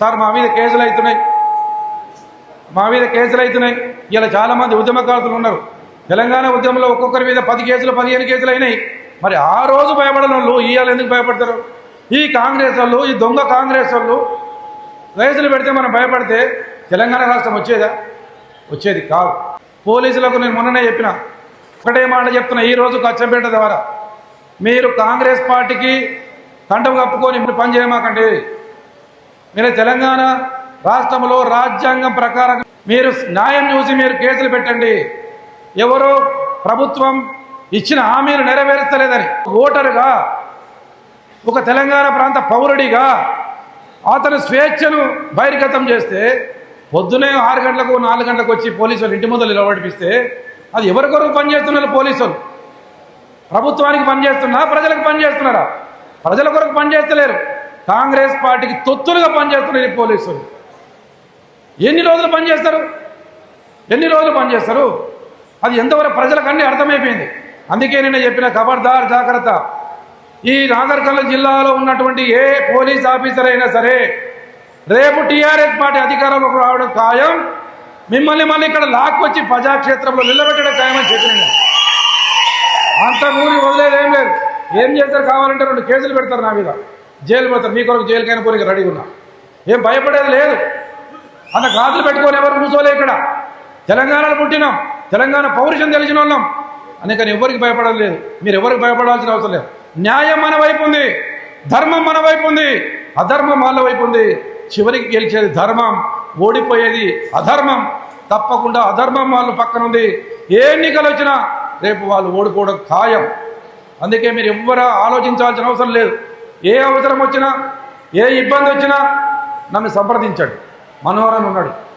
Sir మా మీద కేసులు అవుతున్నాయి. మా మీద కేసులు అవుతున్నాయి. ఇలా చాలామంది ఉద్యమకారులు ఉన్నారు. తెలంగాణ ఉద్యమంలో ఒక్కొక్కరి మీద పది కేసులు పదిహేను కేసులు అయినాయి. మరి ఆ రోజు భయపడని వాళ్ళు ఇవాళ ఎందుకు భయపడతారు? ఈ కాంగ్రెస్ వాళ్ళు ఈ దొంగ కాంగ్రెస్ వాళ్ళు కేసులు పెడితే మనం భయపడితే తెలంగాణ రాష్ట్రం వచ్చేదా? వచ్చేది కాదు. పోలీసులకు నేను మొన్ననే చెప్పిన. ఒకటే మాట చెప్తున్నా ఈ రోజు కచ్చంపేట ద్వారా. మీరు కాంగ్రెస్ పార్టీకి కంటం కప్పుకొని ఇప్పుడు పని చేయమాకండి మీరు తెలంగాణ రాష్ట్రంలో రాజ్యాంగం ప్రకారం మీరు న్యాయం చూసి మీరు కేసులు పెట్టండి. ఎవరో ప్రభుత్వం ఇచ్చిన హామీలు నెరవేర్చలేదని ఓటరుగా ఒక తెలంగాణ ప్రాంత పౌరుడిగా అతను స్వేచ్ఛను బహిర్గతం చేస్తే పొద్దునే ఆరు గంటలకు నాలుగు గంటలకు వచ్చి పోలీసులు ఇంటి ముందు నిలబడిపిస్తే అది ఎవరి కొరకు పనిచేస్తున్నారు పోలీసులు. ప్రభుత్వానికి పనిచేస్తున్నా ప్రజలకు పనిచేస్తున్నారా? ప్రజల కొరకు పనిచేస్తలేరు. కాంగ్రెస్ పార్టీకి తొత్తులుగా పనిచేస్తున్నారు ఈ పోలీసులు. ఎన్ని రోజులు పనిచేస్తారు? ఎన్ని రోజులు పనిచేస్తారు? అది ఎంతవరకు ప్రజలకన్నీ అర్థమైపోయింది. అందుకే నేను చెప్పిన ఖబర్దార్ జాగ్రత్త. ఈ నాగర్కల్ జిల్లాలో ఉన్నటువంటి ఏ పోలీస్ ఆఫీసర్ అయినా సరే రేపు టీఆర్ఎస్ పార్టీ అధికారంలోకి రావడం ఖాయం. మిమ్మల్ని మళ్ళీ ఇక్కడ లాక్కొచ్చి ప్రజాక్షేత్రంలో నిలబెట్టడం ఖాయమని చెప్పిన అంత ఊరి వదిలేదు ఏం లేదు. ఏం చేస్తారు కావాలంటే రెండు కేసులు పెడతారు నా మీద. జైలు పెడతారు మీ కొరకు జైలుకైనా పోనీ రెడీగా ఉన్నా. ఏం భయపడేది లేదు. అంత గాజులు పెట్టుకొని ఎవరు కూర్చోలే ఇక్కడ. తెలంగాణలో పుట్టినాం. తెలంగాణ పౌరుషం తెలిసిన వాళ్ళం. అందుకని ఎవరికి భయపడలేదు మీరు ఎవరికి భయపడాల్సిన అవసరం లేదు. న్యాయం మన వైపు ఉంది. ధర్మం మన వైపు ఉంది. అధర్మం వాళ్ళ వైపు ఉంది. చివరికి గెలిచేది ధర్మం. ఓడిపోయేది అధర్మం. తప్పకుండా అధర్మం వాళ్ళు పక్కన ఉంది. ఏ ఎన్నికలు వచ్చినా రేపు వాళ్ళు ఓడిపోవడం ఖాయం. అందుకే మీరు ఎవ్వరూ ఆలోచించాల్సిన అవసరం లేదు. ఏ అవసరం వచ్చినా ఏ ఇబ్బంది వచ్చినా నన్ను సంప్రదించాడు. మనోహరన్ ఉన్నాడు.